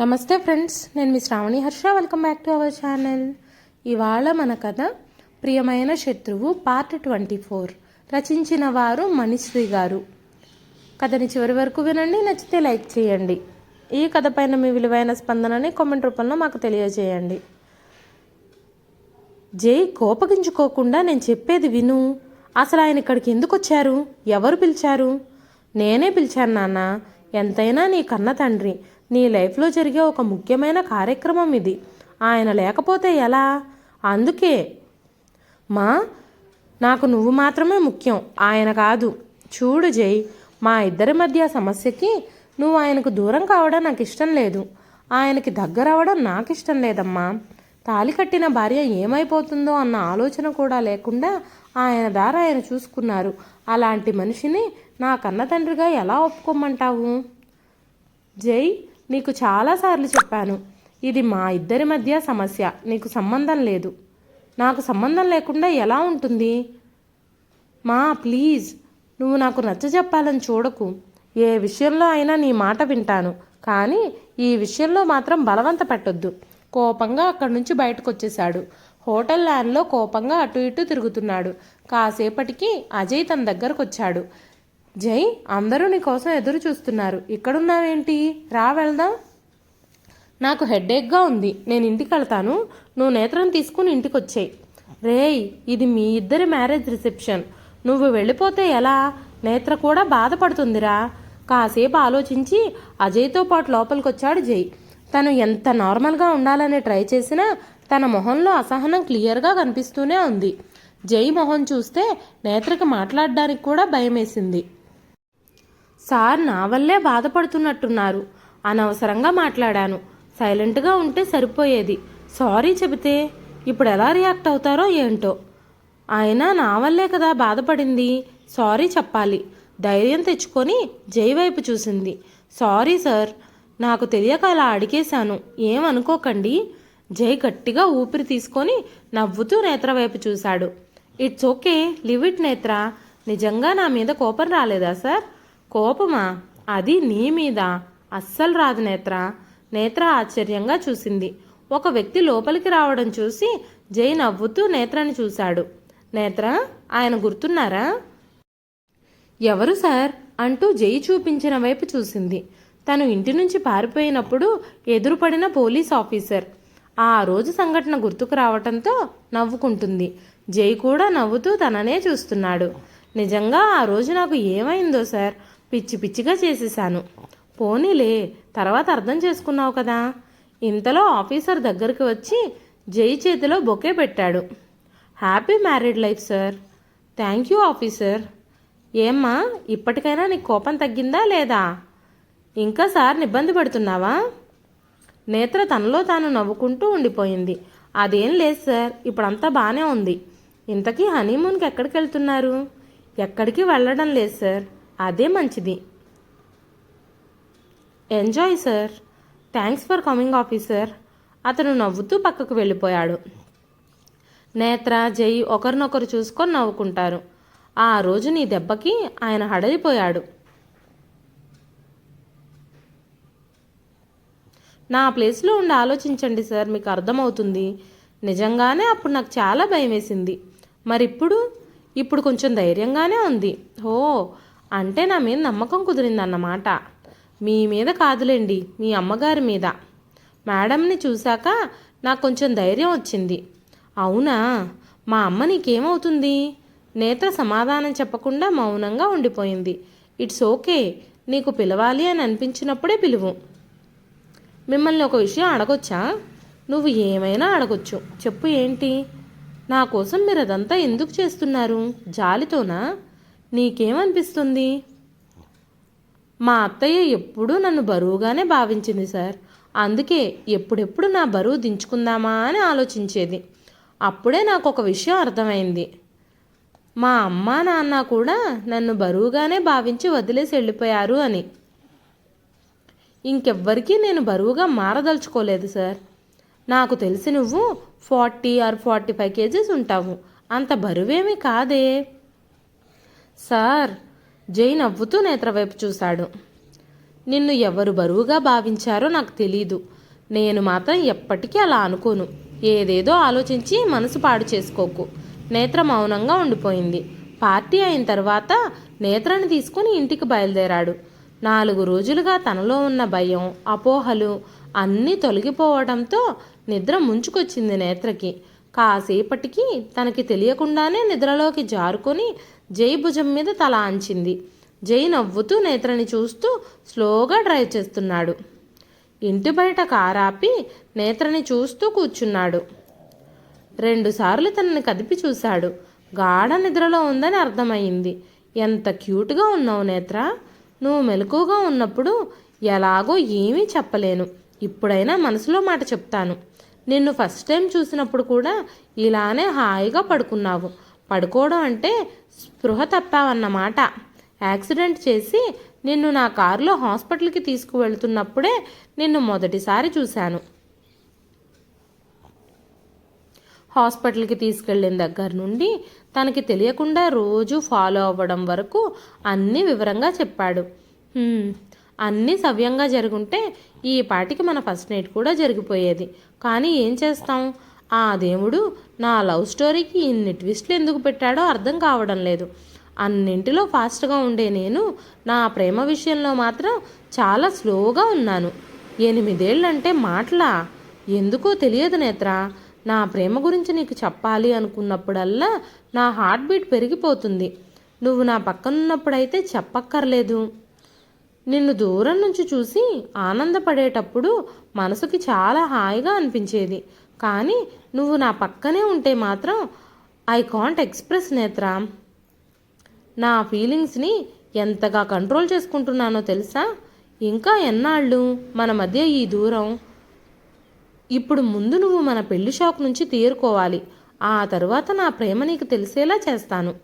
నమస్తే ఫ్రెండ్స్ నేను మీ Shravani Harsha. Welcome back to our channel ఇవాళ మన కథ ప్రియమైన శత్రువు పార్ట్ ట్వంటీ ఫోర్ రచించిన వారు మణిశ్రీ గారు. కథని చివరి వరకు వినండి నచ్చితే లైక్ చేయండి. ఈ కథ పైన మీ విలువైన స్పందనని కామెంట్ రూపంలో మాకు తెలియజేయండి. జై కోపగించుకోకుండా నేను చెప్పేది విను. అసలు ఆయన ఇక్కడికి ఎందుకు వచ్చారు ఎవరు పిలిచారు? నేనే పిలిచాను నాన్న. ఎంతైనా నీ కన్న తండ్రి. నీ లైఫ్లో జరిగే ఒక ముఖ్యమైన కార్యక్రమం ఇది. ఆయన లేకపోతే ఎలా? అందుకే. మా నాకు నువ్వు మాత్రమే ముఖ్యం. ఆయన కాదు. చూడు జై మా ఇద్దరి మధ్య సమస్యకి నువ్వు ఆయనకు దూరం కావడం నాకు ఇష్టం లేదు. ఆయనకి దగ్గర అవ్వడం నాకు ఇష్టం లేదమ్మా. తాలి కట్టిన భార్య ఏమైపోతుందో అన్న ఆలోచన కూడా లేకుండా ఆయన దారి ఆయన చూసుకున్నారు. అలాంటి మనిషిని నా కన్న తండ్రిగా ఎలా ఒప్పుకోమంటావు? జై నీకు చాలాసార్లు చెప్పాను. ఇది మా ఇద్దరి మధ్య సమస్య. నీకు సంబంధం లేదు. నాకు సంబంధం లేకుండా ఎలా ఉంటుంది? మా ప్లీజ్. నువ్వు నాకు నచ్చ చెప్పాలని చూడకు. ఏ విషయంలో అయినా నీ మాట వింటాను. కానీ ఈ విషయంలో మాత్రం బలవంత పెట్టొద్దు. కోపంగా అక్కడి నుంచి బయటకు వచ్చేశాడు హోటల్ ల్యాండ్లో కోపంగా అటు ఇటు తిరుగుతున్నాడు. కాసేపటికి అజయ్ తన దగ్గరకు వచ్చాడు జై అందరూ నీకోసం ఎదురు చూస్తున్నారు. ఇక్కడున్నావేంటి? రా వెళ్దాం. నాకు హెడ్ఏక్గా ఉంది. నేను ఇంటికి వెళ్తాను. నువ్వు నేత్రం తీసుకుని ఇంటికి వచ్చేయి రేయ్ ఇది మీ ఇద్దరి మ్యారేజ్ రిసెప్షన్. నువ్వు వెళ్ళిపోతే ఎలా? నేత్ర కూడా బాధపడుతుందిరా. కాసేపు ఆలోచించి అజయ్తో పాటు లోపలికి వచ్చాడు జై. తను ఎంత నార్మల్గా ఉండాలని ట్రై చేసినా తన మొహంలో అసహనం క్లియర్గా కనిపిస్తూనే ఉంది. జై మొహం చూస్తే నేత్రకి మాట్లాడడానికి కూడా భయమేసింది. సార్ నా వల్లే బాధపడుతున్నట్టున్నారు. అనవసరంగా మాట్లాడాను. సైలెంట్గా ఉంటే సరిపోయేది. సారీ చెబితే ఇప్పుడు ఎలా రియాక్ట్ అవుతారో ఏంటో. ఆయన నా వల్లే కదా బాధపడింది. సారీ చెప్పాలి. ధైర్యం తెచ్చుకొని జై వైపు చూసింది. సారీ సార్ నాకు తెలియక అలా అడిగేశాను. ఏమనుకోకండి. జై గట్టిగా ఊపిరి తీసుకొని నవ్వుతూ నేత్ర వైపు చూశాడు. ఇట్స్ ఓకే లివ్ ఇట్ నేత్ర. నిజంగా నా మీద కోపం రాలేదా సార్? కోపమా? అది నీ మీద. అస్సలు రాదు నేత్ర. నేత్ర ఆశ్చర్యంగా చూసింది. ఒక వ్యక్తి లోపలికి రావడం చూసి జై నవ్వుతూ నేత్రని చూశాడు. నేత్ర ఆయన గుర్తున్నారా? ఎవరు సార్? అంటూ జై చూపించిన వైపు చూసింది. తను ఇంటి నుంచి పారిపోయినప్పుడు ఎదురుపడిన పోలీస్ ఆఫీసర్. ఆ రోజు సంఘటన గుర్తుకు రావటంతో నవ్వుకుంటుంది. జై కూడా నవ్వుతూ తననే చూస్తున్నాడు. నిజంగా ఆ రోజు నాకు ఏమైందో సార్? పిచ్చి పిచ్చిగా చేసేశాను. పోనీలే తర్వాత అర్థం చేసుకున్నావు కదా. ఇంతలో ఆఫీసర్ దగ్గరికి వచ్చి జై చేతిలో బొకే పెట్టాడు. Happy married life sir. Thank you officer. ఏమ్మా ఇప్పటికైనా నీకు కోపం తగ్గిందా లేదా? ఇంకా సార్ ఇబ్బంది పడుతున్నావా? నేత్ర తనలో తాను నవ్వుకుంటూ ఉండిపోయింది. అదేం లేదు సార్ ఇప్పుడంతా బాగానే ఉంది. ఇంతకీ హనీమూన్కి ఎక్కడికి వెళ్తున్నారు? ఎక్కడికి వెళ్ళడం లేదు సార్ అదే మంచిది. Enjoy sir thanks for coming officer అతను నవ్వుతూ పక్కకు వెళ్ళిపోయాడు. నేత్ర జై ఒకరినొకరు చూసుకొని నవ్వుకుంటారు. ఆ రోజు నీ దెబ్బకి ఆయన హడలిపోయాడు. నా ప్లేస్లో ఉండి ఆలోచించండి సార్ మీకు అర్థమవుతుంది. నిజంగానే అప్పుడు నాకు చాలా భయం వేసింది మరి ఇప్పుడు ఇప్పుడు కొంచెం ధైర్యంగానే ఉంది. ఓ అంటే నా మీద నమ్మకం కుదిరిందన్నమాట. మీ మీద కాదులేండి మీ అమ్మగారి మీద. మేడంని చూశాక నాకు కొంచెం ధైర్యం వచ్చింది. అవునా? మా అమ్మ నీకేమవుతుంది? నేత్ర సమాధానం చెప్పకుండా మౌనంగా ఉండిపోయింది. ఇట్స్ ఓకే నీకు పిలవాలి అని అనిపించినప్పుడే పిలువు. మిమ్మల్ని ఒక విషయం అడగొచ్చా? నువ్వు ఏమైనా అడగొచ్చు. చెప్పు ఏంటి? నా కోసం మీరు అదంతా ఎందుకు చేస్తున్నారు? జాలితోనా? నీకేమనిపిస్తుంది? మా అత్తయ్య ఎప్పుడూ నన్ను బరువుగానే భావించింది సార్. అందుకే ఎప్పుడెప్పుడు నా బరువు దించుకుందామా అని ఆలోచించేది. అప్పుడే నాకు ఒక విషయం అర్థమైంది. మా అమ్మ నాన్న కూడా నన్ను బరువుగానే భావించి వదిలేసి వెళ్ళిపోయారు అని. ఇంకెవ్వరికీ నేను బరువుగా మారదలుచుకోలేదు సార్. నాకు తెలిసి నువ్వు forty or forty five kgs ఉంటావు. అంత బరువేమీ కాదే. సార్ జై నవ్వుతూ నేత్ర వైపు చూశాడు. నిన్ను ఎవరు బరువుగా భావించారో నాకు తెలీదు. నేను మాత్రం ఎప్పటికీ అలా అనుకోను. ఏదేదో ఆలోచించి మనసు పాడు చేసుకోకు. నేత్ర మౌనంగా ఉండిపోయింది. పార్టీ అయిన తర్వాత నేత్రని తీసుకుని ఇంటికి బయలుదేరాడు. నాలుగు రోజులుగా తనలో ఉన్న భయం అపోహలు అన్నీ తొలగిపోవడంతో నిద్ర ముంచుకొచ్చింది నేత్రకి. కాసేపటికి తనకి తెలియకుండానే నిద్రలోకి జారుకొని జై భుజం మీద తల అంచింది. జై నవ్వుతూ నేత్రని చూస్తూ స్లోగా డ్రైవ్ చేస్తున్నాడు. ఇంటి బయట కారాపి నేత్రని చూస్తూ కూర్చున్నాడు. రెండుసార్లు తనని కదిపి చూశాడు. గాఢ నిద్రలో ఉందని అర్థమైంది. ఎంత క్యూట్గా ఉన్నావు నేత్ర? నువ్వు మెలకుగా ఉన్నప్పుడు ఎలాగో ఏమీ చెప్పలేను. ఇప్పుడైనా మనసులో మాట చెప్తాను. నిన్ను ఫస్ట్ టైం చూసినప్పుడు కూడా ఇలానే హాయిగా పడుకున్నావు. పడుకోవడం అంటే స్పృహ తప్పావన్నమాట. యాక్సిడెంట్ చేసి నిన్ను నా కారులో హాస్పిటల్కి తీసుకువెళ్తున్నప్పుడే నిన్ను మొదటిసారి చూశాను. హాస్పిటల్కి తీసుకెళ్ళిన దగ్గర నుండి తనకి తెలియకుండా రోజు ఫాలో అవ్వడం వరకు అన్నీ వివరంగా చెప్పాడు. అన్నీ సవ్యంగా జరుగుంటే ఈ పాటికి మన ఫస్ట్ నైట్ కూడా జరిగిపోయేది. కానీ ఏం చేస్తాం? ఆ దేవుడు నా లవ్ స్టోరీకి ఇన్ని ట్విస్ట్లు ఎందుకు పెట్టాడో అర్థం కావడం లేదు. అన్నింటిలో ఫాస్ట్గా ఉండే నేను నా ప్రేమ విషయంలో మాత్రం చాలా స్లోగా ఉన్నాను. ఎనిమిదేళ్ళంటే మాటలా? ఎందుకో తెలియదు నేత్రా. నా ప్రేమ గురించి నీకు చెప్పాలి అనుకున్నప్పుడల్లా నా హార్ట్ బీట్ పెరిగిపోతుంది. నువ్వు నా పక్కనున్నప్పుడైతే చెప్పక్కర్లేదు. నిన్ను దూరం నుంచి చూసి ఆనందపడేటప్పుడు మనసుకి చాలా హాయిగా అనిపించేది. కానీ నువ్వు నా పక్కనే ఉంటే మాత్రం ఐ కాంట్ ఎక్స్ప్రెస్ నేత్ర. నా ఫీలింగ్స్ని ఎంతగా కంట్రోల్ చేసుకుంటున్నానో తెలుసా? ఇంకా ఎన్నాళ్ళు మన మధ్య ఈ దూరం? ఇప్పుడు ముందు నువ్వు మన పెళ్ళి షాక్ నుంచి తీరుకోవాలి. ఆ తరువాత నా ప్రేమ నీకు తెలిసేలా చేస్తాను.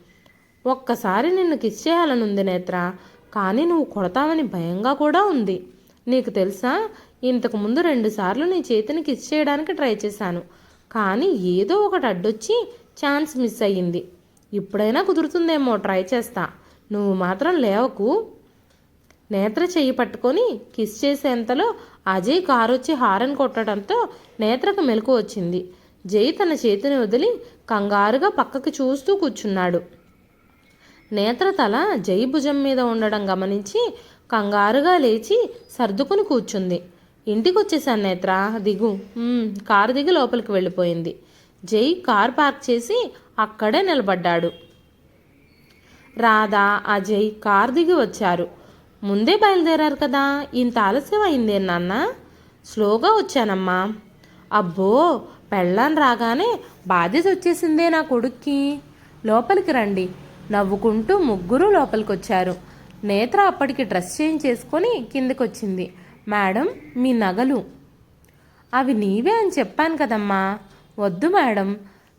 ఒక్కసారి నిన్ను కిస్ చేయాలనుంది నేత్ర కానీ నువ్వు కొడతావని భయంగా కూడా ఉంది. నీకు తెలుసా ఇంతకుముందు రెండుసార్లు నీ చేతిని కిస్ చేయడానికి ట్రై చేశాను. కానీ ఏదో ఒకటి అడ్డొచ్చి ఛాన్స్ మిస్ అయ్యింది. ఇప్పుడైనా కుదురుతుందేమో ట్రై చేస్తా. నువ్వు మాత్రం లేవకు. నేత్ర చేయి పట్టుకొని కిస్ చేసేంతలో అజయ్ కారు వచ్చి హారన్ కొట్టడంతో నేత్రకు మెలకు వచ్చింది. జై తన చేతిని వదిలి కంగారుగా పక్కకి చూస్తూ కూర్చున్నాడు. నేత్ర తల జై భుజం మీద ఉండడం గమనించి కంగారుగా లేచి సర్దుకుని కూర్చుంది. ఇంటికి వచ్చేసాను నేత్ర దిగు. కారు దిగి లోపలికి వెళ్ళిపోయింది. జై కార్ పార్క్ చేసి అక్కడే నిలబడ్డాడు. రాధా అజయ్ కార్ దిగి వచ్చారు. ముందే బయలుదేరారు కదా. ఇంత ఆలస్యం అయిందే నాన్న? స్లోగా వచ్చానమ్మా. అబ్బో పెళ్ళాన్ రాగానే బాధ్యత వచ్చేసిందే నా కొడుక్కి. లోపలికి రండి. నవ్వుకుంటూ ముగ్గురు లోపలికి వచ్చారు నేత్ర అప్పటికి డ్రెస్ చేంజ్ చేసుకొని కిందకొచ్చింది. మేడం మీ నగలు. అవి నీవే అని చెప్పాను కదమ్మా. వద్దు మేడం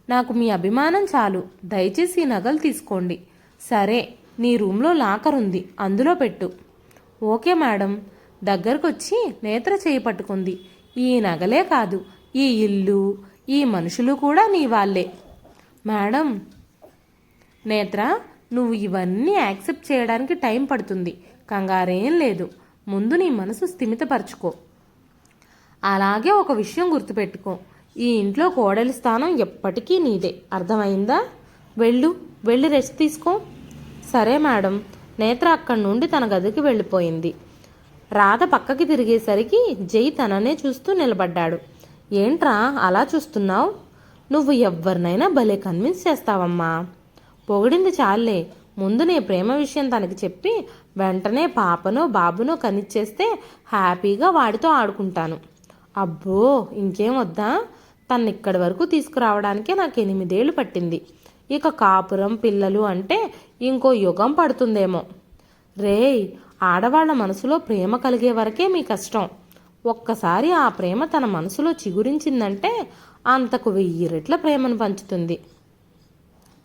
నాకు మీ అభిమానం చాలు. దయచేసి ఈ నగలు తీసుకోండి. సరే నీ రూమ్లో లాకర్ ఉంది అందులో పెట్టు. Okay madam. దగ్గరకొచ్చి నేత్ర చేయి పట్టుకుంది. ఈ నగలే కాదు ఈ ఇల్లు ఈ మనుషులు కూడా నీ వాళ్ళే. మేడం నేత్ర నువ్వు ఇవన్నీ యాక్సెప్ట్ చేయడానికి టైం పడుతుంది. కంగారేం లేదు. ముందు నీ మనసు స్థిమితపరచుకో. అలాగే ఒక విషయం గుర్తుపెట్టుకో. ఈ ఇంట్లో కోడలి స్థానం ఎప్పటికీ నీదే. అర్థమైందా? వెళ్ళు వెళ్ళి రెస్ట్ తీసుకో. సరే మేడం. నేత్ర అక్కడి నుండి తన గదికి వెళ్ళిపోయింది. రాధ పక్కకి తిరిగేసరికి జై తననే చూస్తూ నిలబడ్డాడు. ఏంట్రా అలా చూస్తున్నావు? నువ్వు ఎవరినైనా భలే కన్విన్స్ చేస్తావమ్మా. పొగిడింది చాలే. ముందు నీ ప్రేమ విషయం తనకి చెప్పి వెంటనే పాపనో బాబునో కనిచ్చేస్తే హ్యాపీగా వాడితో ఆడుకుంటాను. అబ్బో ఇంకేం వద్దా? తన్నిక్కడి ఇక్కడి వరకు తీసుకురావడానికే నాకు ఎనిమిదేళ్ళు పట్టింది. ఇక కాపురం పిల్లలు అంటే ఇంకో యుగం పడుతుందేమో. రేయ్ ఆడవాళ్ళ మనసులో ప్రేమ కలిగే వరకే మీ కష్టం. ఒక్కసారి ఆ ప్రేమ తన మనసులో చిగురించిందంటే అంతకు వెయ్యి రెట్ల ప్రేమను పంచుతుంది.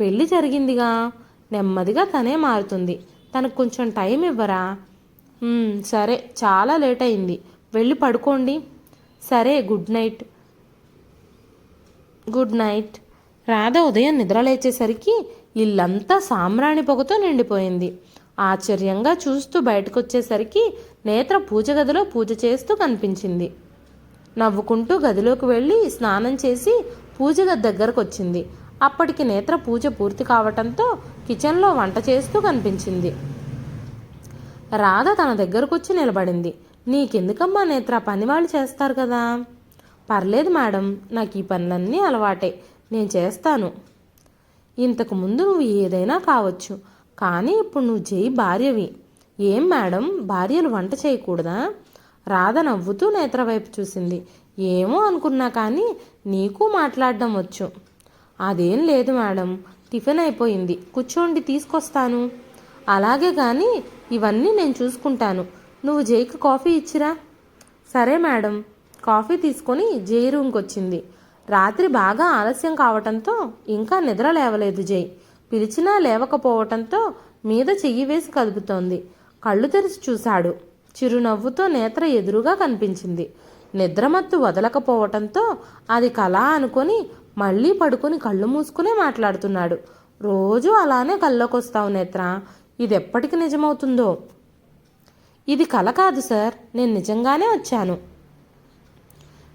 పెళ్ళి జరిగిందిగా. నెమ్మదిగా తనే మారుతుంది. తనకు కొంచెం టైం ఇవ్వరా? సరే చాలా లేట్ అయింది. వెళ్ళి పడుకోండి. సరే good night. Good night. Radha ఉదయం నిద్రలేచేసరికి ఇల్లంతా సామ్రాణి పొగతో నిండిపోయింది. ఆశ్చర్యంగా చూస్తూ బయటకొచ్చేసరికి నేత్ర పూజ గదిలో పూజ చేస్తూ కనిపించింది. నవ్వుకుంటూ గదిలోకి వెళ్ళి స్నానం చేసి పూజ గది దగ్గరకు వచ్చింది అప్పటికి నేత్ర పూజ పూర్తి కావటంతో కిచెన్లో వంట చేస్తూ కనిపించింది. రాధ తన దగ్గరకు వచ్చి నిలబడింది. నీకెందుకమ్మా నేత్ర? పని వాళ్ళు చేస్తారు కదా. పర్లేదు మేడం. నాకు ఈ పనులన్నీ అలవాటే. నేను చేస్తాను. ఇంతకు ముందు నువ్వు ఏదైనా కావచ్చు కానీ ఇప్పుడు నువ్వు జై భార్యవి. ఏం మేడం? భార్యలు వంట చేయకూడదా? రాధ నవ్వుతూ నేత్ర వైపు చూసింది. ఏమో అనుకున్నా కానీ నీకు మాట్లాడడం వచ్చు. అదేం లేదు మేడం. టిఫిన్ అయిపోయింది. కూర్చోండి తీసుకొస్తాను. అలాగే కానీ ఇవన్నీ నేను చూసుకుంటాను. నువ్వు జైకి కాఫీ ఇచ్చిరా? సరే మేడం. కాఫీ తీసుకొని జై రూమ్కి వచ్చింది. రాత్రి బాగా ఆలస్యం కావటంతో ఇంకా నిద్ర లేవలేదు జై. పిలిచినా లేవకపోవటంతో మీద చెయ్యి వేసి కదుపుతోంది. కళ్ళు తెరిచి చూశాడు. చిరునవ్వుతో నేత్ర ఎదురుగా కనిపించింది. నిద్రమత్తు వదలకపోవటంతో అది కళ అనుకొని మళ్ళీ పడుకొని కళ్ళు మూసుకునే మాట్లాడుతున్నాడు. రోజు అలానే కల్లోకొస్తావు నేత్ర. ఇది ఎప్పటికి నిజమవుతుందో? ఇది కల కాదు సార్. నేను నిజంగానే వచ్చాను.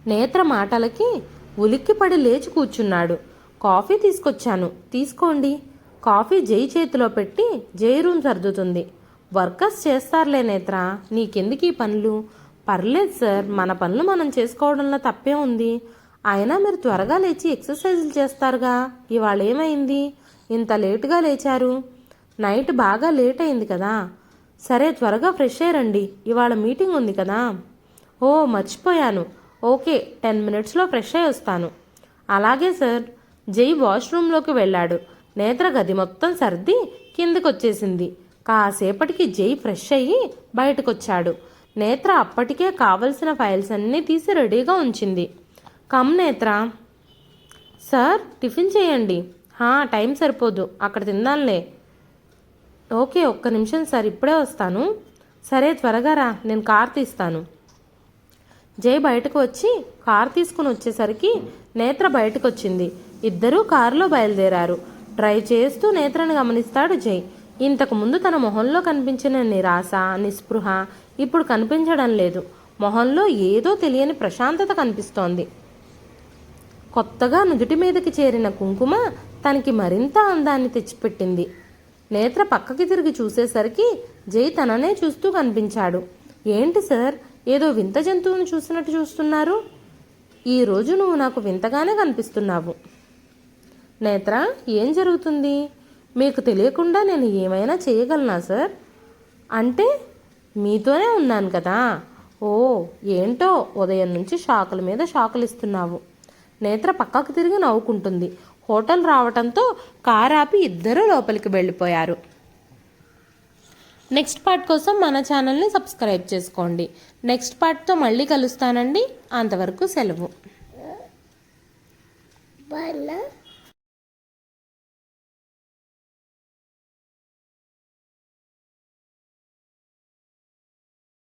నేత్ర మాటలకి ఉలిక్కిపడి లేచి కూర్చున్నాడు. కాఫీ తీసుకొచ్చాను. తీసుకోండి. కాఫీ జై చేతిలో పెట్టి జై రూమ్ సర్దుతుంది. వర్కర్స్ చేస్తారులే నేత్ర. నీకెందుకు ఈ పనులు? పర్లేదు సార్ మన పనులు మనం చేసుకోవడంలో తప్పే ఉంది. అయినా మీరు త్వరగా లేచి ఎక్సర్సైజులు చేస్తారుగా. ఇవాళ ఏమైంది? ఇంత లేటుగా లేచారు. నైట్ బాగా లేట్ అయింది కదా. సరే త్వరగా ఫ్రెష్ అయ్యారండి ఇవాళ మీటింగ్ ఉంది కదా. ఓ మర్చిపోయాను. ఓకే టెన్ మినిట్స్లో ఫ్రెష్ అయ్యి వస్తాను. అలాగే సార్ జై వాష్రూమ్లోకి వెళ్ళాడు. నేత్ర గది మొత్తం సర్ది కిందకొచ్చేసింది. కాసేపటికి జై ఫ్రెష్ అయ్యి బయటకొచ్చాడు. నేత్ర అప్పటికే కావలసిన ఫైల్స్ అన్నీ తీసి రెడీగా ఉంచింది. కమ్ నేత్ర. సార్ టిఫిన్ చేయండి. హా టైం సరిపోదు. అక్కడ తిందాంలే. ఓకే ఒక్క నిమిషం సార్ ఇప్పుడే వస్తాను. సరే త్వరగా రా నేను కార్ తీస్తాను. జై బయటకు వచ్చి కార్ తీసుకుని వచ్చేసరికి నేత్ర బయటకు వచ్చింది ఇద్దరూ కారులో బయలుదేరారు. డ్రైవ్ చేస్తూ నేత్రను గమనిస్తాడు జై. ఇంతకు ముందు తన మొహంలో కనిపించిన నిరాశ నిస్పృహ ఇప్పుడు కనిపించడం లేదు. మొహంలో ఏదో తెలియని ప్రశాంతత కనిపిస్తోంది. కొత్తగా నుదుటి మీదకి చేరిన కుంకుమ తనకి మరింత అందాన్ని తెచ్చిపెట్టింది. నేత్ర పక్కకి తిరిగి చూసేసరికి జై తననే చూస్తూ కనిపించాడు. ఏంటి సార్? ఏదో వింత జంతువును చూసినట్టు చూస్తున్నారు. ఈరోజు నువ్వు నాకు వింతగానే కనిపిస్తున్నావు. నేత్ర ఏం జరుగుతుంది? మీకు తెలియకుండా నేను ఏమైనా చేయగలనా సార్? అంటే మీతోనే ఉన్నాను కదా. ఓ ఏంటో? ఉదయం నుంచి షాకుల మీద షాకులు ఇస్తున్నావు. నేత్ర పక్కకు తిరిగి నవ్వుకుంటుంది. హోటల్ రావటంతో కారు ఆపి ఇద్దరూ లోపలికి వెళ్ళిపోయారు. నెక్స్ట్ పార్ట్ కోసం మన ఛానల్ని సబ్స్క్రైబ్ చేసుకోండి. నెక్స్ట్ పార్ట్తో మళ్ళీ కలుస్తానండి. అంతవరకు సెలవు. వాళ్ళ